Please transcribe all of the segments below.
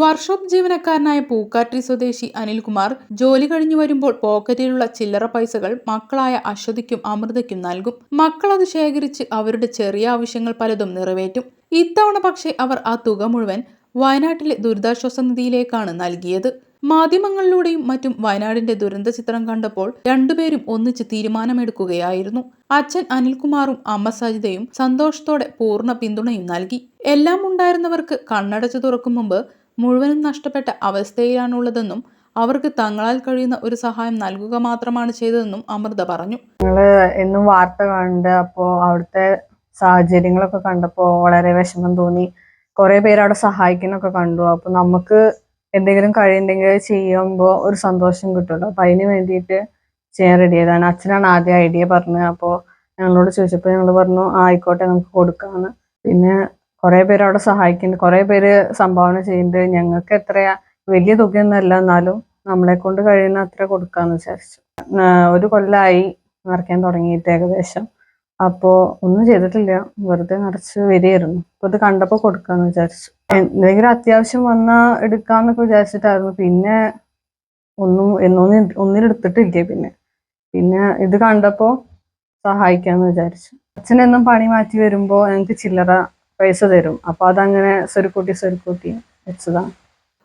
Workshop ജീവനക്കാരനായ പൂക്കാട്ടി സ്വദേശി അനിൽകുമാർ ജോലി കഴിഞ്ഞു വരുമ്പോൾ പോക്കറ്റിലുള്ള ചില്ലറ പൈസകൾ മക്കളായ അശ്വതിക്കും അമൃതയ്ക്കും നൽകും. മക്കൾ അത് ശേഖരിച്ച് അവരുടെ ചെറിയ ആവശ്യങ്ങൾ പലതും നിറവേറ്റും. ഇത്തവണ പക്ഷേ അവർ ആ തുക മുഴുവൻ വയനാട്ടിലെ ദുരിതാശ്വാസ നിധിയിലേക്കാണ് നൽകിയത്. മാധ്യമങ്ങളിലൂടെയും മറ്റും വയനാടിന്റെ ദുരന്ത ചിത്രം കണ്ടപ്പോൾ രണ്ടുപേരും ഒന്നിച്ച് തീരുമാനമെടുക്കുകയായിരുന്നു. അച്ഛൻ അനിൽകുമാറും അമ്മ സജിതയും സന്തോഷത്തോടെ പൂർണ പിന്തുണയും നൽകി. എല്ലാം ഉണ്ടായിരുന്നവർക്ക് കണ്ണടച്ചു തുറക്കും മുമ്പ് മുഴുവനും നഷ്ടപ്പെട്ട അവസ്ഥയിലാണുള്ളതെന്നും അവർക്ക് തങ്ങളാൽ കഴിയുന്ന ഒരു സഹായം നൽകുക മാത്രമാണ് ചെയ്തതെന്നും അമൃത പറഞ്ഞു. ഞങ്ങൾ എന്നും വാർത്ത കണ്ട് അപ്പോ അവിടുത്തെ സാഹചര്യങ്ങളൊക്കെ കണ്ടപ്പോൾ വളരെ വിഷമം തോന്നി. കുറെ പേര് അവിടെ സഹായിക്കുന്നൊക്കെ കണ്ടു. അപ്പൊ നമുക്ക് എന്തെങ്കിലും കഴിയുണ്ടെങ്കിൽ ചെയ്യുമ്പോൾ ഒരു സന്തോഷം കിട്ടുമല്ലോ. അപ്പൊ അതിന് വേണ്ടിയിട്ട് ചെയ്യാൻ റെഡി ആയതാണ്. അച്ഛനാണ് ആദ്യം ഐഡിയ പറഞ്ഞത്. അപ്പോൾ ഞങ്ങളോട് ചോദിച്ചപ്പോൾ ഞങ്ങൾ പറഞ്ഞു ആയിക്കോട്ടെ നമുക്ക് കൊടുക്കാന്ന്. പിന്നെ കുറെ പേര് അവിടെ സഹായിക്കുന്നുണ്ട്. കുറെ പേര് സംഭാവന ചെയ്യുന്നുണ്ട്. ഞങ്ങൾക്ക് എത്രയാ? വലിയ തുകയൊന്നുമല്ല. എന്നാലും നമ്മളെ കൊണ്ട് കഴിയുന്ന അത്ര കൊടുക്കാന്ന് വിചാരിച്ചു. ഒരു കൊല്ലമായി നിറയ്ക്കാൻ തുടങ്ങിയിട്ട് ഏകദേശം. അപ്പോ ഒന്നും ചെയ്തിട്ടില്ല. വെറുതെ നിറച്ച് വരികയായിരുന്നു. അപ്പൊ ഇത് കണ്ടപ്പോ കൊടുക്കാന്ന് വിചാരിച്ചു. എന്തെങ്കിലും അത്യാവശ്യം വന്നാ എടുക്കാന്നൊക്കെ വിചാരിച്ചിട്ടായിരുന്നു. പിന്നെ ഒന്നും എന്നൊന്നും ഒന്നിനെടുത്തിട്ടില്ല പിന്നെ. പിന്നെ ഇത് കണ്ടപ്പോ സഹായിക്കാന്ന് വിചാരിച്ചു. അച്ഛനെന്നും പണി മാറ്റി വരുമ്പോ ഞങ്ങൾക്ക് ചില്ലറ പൈസ തരും. അപ്പൊ അതങ്ങനെ സ്വരുക്കൂട്ടി സ്വരുക്കൂട്ടി വെച്ചതാണ്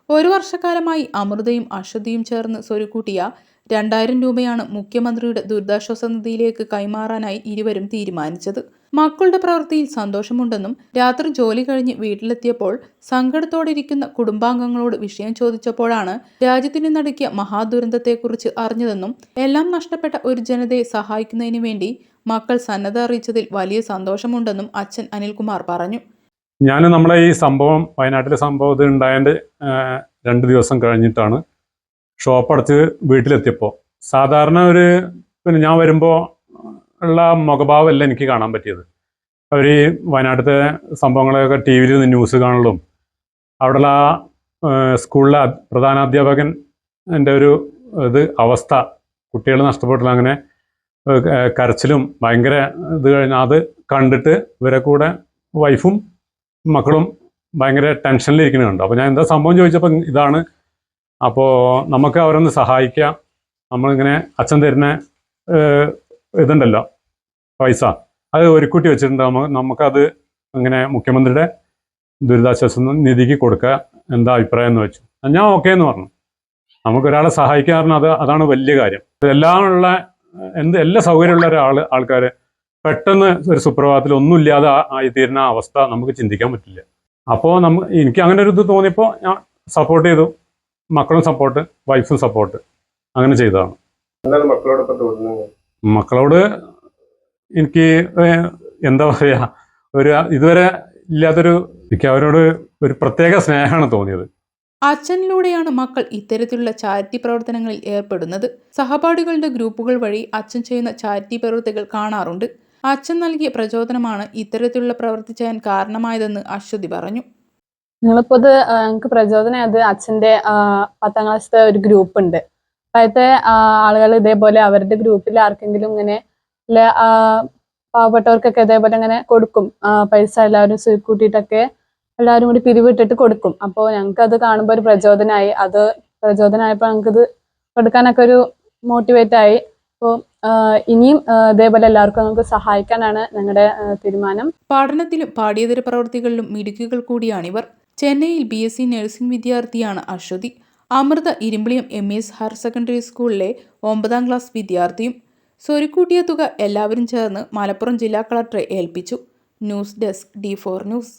ഒരു വർഷക്കാലമായി അമൃതയും അശ്വതിയും ചേർന്ന് സ്വരുക്കൂട്ടിയ രണ്ടായിരം രൂപയാണ് മുഖ്യമന്ത്രിയുടെ ദുരിതാശ്വാസ നിധിയിലേക്ക് കൈമാറാനായി ഇരുവരും തീരുമാനിച്ചത്. മക്കളുടെ പ്രവൃത്തിയിൽ സന്തോഷമുണ്ടെന്നും രാത്രി ജോലി കഴിഞ്ഞ് വീട്ടിലെത്തിയപ്പോൾ സങ്കടത്തോടെ ഇരിക്കുന്ന കുടുംബാംഗങ്ങളോട് വിഷയം ചോദിച്ചപ്പോഴാണ് രാജ്യത്തിന് നടക്കിയ മഹാദുരന്തത്തെക്കുറിച്ച് അറിഞ്ഞതെന്നും എല്ലാം നഷ്ടപ്പെട്ട ഒരു ജനതയെ സഹായിക്കുന്നതിന് വേണ്ടി മക്കൾ സന്നദ്ധ അറിയിച്ചതിൽ വലിയ സന്തോഷമുണ്ടെന്നും അച്ഛൻ അനിൽകുമാർ പറഞ്ഞു. ഞാൻ നമ്മളെ ഈ സംഭവം വയനാട്ടിലെ സംഭവം ഇത് ഉണ്ടായതിന്റെ രണ്ട് ദിവസം കഴിഞ്ഞിട്ടാണ് ഷോപ്പ് അടച്ച് വീട്ടിലെത്തിയപ്പോൾ. സാധാരണ ഒരു പിന്നെ ഞാൻ വരുമ്പോൾ ഉള്ള മുഖഭാവമല്ല എനിക്ക് കാണാൻ പറ്റിയത്. അവർ ഈ വയനാട്ടിലത്തെ സംഭവങ്ങളൊക്കെ ടി വിയിൽ നിന്ന് ന്യൂസ് കാണലും അവിടെയുള്ള സ്കൂളിലെ അ- പ്രധാന അധ്യാപകൻ എന്റെ ഒരു ഇത് അവസ്ഥ കുട്ടികൾ നഷ്ടപ്പെട്ടില്ല അങ്ങനെ കരച്ചിലും ഭയങ്കര ഇത് കഴിഞ്ഞാൽ അത് കണ്ടിട്ട് ഇവരെ കൂടെ വൈഫും മക്കളും ഭയങ്കര ടെൻഷനിലിരിക്കുന്നുണ്ട് അപ്പോൾ ഞാൻ എന്താ സംഭവം ചോദിച്ചപ്പോൾ ഇതാണ്. അപ്പോൾ നമുക്ക് അവരൊന്ന് സഹായിക്കാം. നമ്മളിങ്ങനെ അച്ഛൻ തരുന്ന ഇതുണ്ടല്ലോ. പൈസ. അത് ഒരുക്കൂട്ടി കുട്ടി വെച്ചിട്ടുണ്ടാകുമ്പോൾ നമുക്കത് അങ്ങനെ മുഖ്യമന്ത്രിയുടെ ദുരിതാശ്വാസ നിധിക്ക് കൊടുക്കുക എന്താ അഭിപ്രായം എന്ന് വെച്ചു. ഞാൻ ഓക്കെ എന്ന് പറഞ്ഞു. നമുക്കൊരാളെ സഹായിക്കാൻ പറഞ്ഞാൽ അത് അതാണ് വലിയ കാര്യം. എല്ലാം ഉള്ള എന്ത് എല്ലാ സൗകര്യമുള്ള ഒരാൾ ആൾക്കാർ പെട്ടെന്ന് ഒരു സുപ്രഭാതത്തിൽ ഒന്നുമില്ലാതെ ആ- ആയിത്തീരുന്ന അവസ്ഥ നമുക്ക് ചിന്തിക്കാൻ പറ്റില്ല. അപ്പോൾ നമ്മ എനിക്ക് അങ്ങനെ ഒരു ഇത് തോന്നിയപ്പോൾ ഞാൻ സപ്പോർട്ട് ചെയ്തു. മക്കളും സപ്പോർട്ട് വൈഫും സപ്പോർട്ട് അങ്ങനെ ചെയ്തതാണ്. മക്കളോട് എനിക്ക് എന്താ പറയുക ഒരു ഇതുവരെ ഇല്ലാത്തൊരു എനിക്ക് അവരോട് ഒരു പ്രത്യേക സ്നേഹമാണ് തോന്നിയത്. അച്ഛനിലൂടെയാണ് മക്കൾ ഇത്തരത്തിലുള്ള ചാരിറ്റി പ്രവർത്തനങ്ങളിൽ ഏർപ്പെടുന്നത്. സഹപാഠികളുടെ ഗ്രൂപ്പുകൾ വഴി അച്ഛൻ ചെയ്യുന്ന ചാരിറ്റി പ്രവൃത്തികൾ കാണാറുണ്ട്. അച്ഛൻ നൽകിയ പ്രചോദനമാണ് ഇത്തരത്തിലുള്ള പ്രവൃത്തി ചെയ്യാൻ കാരണമായതെന്ന് അശ്വതി പറഞ്ഞു. ഞങ്ങളിപ്പോ ഇത് ഞങ്ങൾക്ക് ഞങ്ങൾക്ക് അത് അച്ഛന്റെ പത്താം ക്ലാസ്സിലെ ഒരു ഗ്രൂപ്പ് ഉണ്ട് അപ്പോഴത്തെ ആളുകൾ ഇതേപോലെ അവരുടെ ഗ്രൂപ്പിൽ ആർക്കെങ്കിലും ഇങ്ങനെ പാവപ്പെട്ടവർക്കൊക്കെ ഇതേപോലെ ഇങ്ങനെ കൊടുക്കും. പൈസ എല്ലാവരും കൂട്ടിയിട്ടൊക്കെ എല്ലാവരും കൂടി പിരിവിട്ടിട്ട് കൊടുക്കും. അപ്പോൾ ഞങ്ങൾക്ക് അത് കാണുമ്പോൾ ഒരു പ്രചോദനമായി അത് പ്രചോദനമായപ്പോൾ ഞങ്ങൾക്കിത് കൊടുക്കാനൊക്കെ ഒരു മോട്ടിവേറ്റ് ആയി. അപ്പോൾ ഇനിയും ഇതേപോലെ എല്ലാവർക്കും നമുക്ക് സഹായിക്കാനാണ് ഞങ്ങളുടെ തീരുമാനം. പഠനത്തിലും പാഠ്യേതര പ്രവർത്തികളിലും മിടുക്കുകൾ കൂടിയാണിവർ ചെന്നൈയിൽ ബി എസ് സി നഴ്സിംഗ് വിദ്യാർത്ഥിയാണ് Aswathy. Amritha Irumbiliyam M S higher secondary സ്കൂളിലെ ഒമ്പതാം ക്ലാസ് വിദ്യാർത്ഥിയും സ്വരുക്കൂട്ടിയ തുക എല്ലാവരും ചേർന്ന് മലപ്പുറം ജില്ലാ കളക്ടറെ ഏൽപ്പിച്ചു. News desk D four news.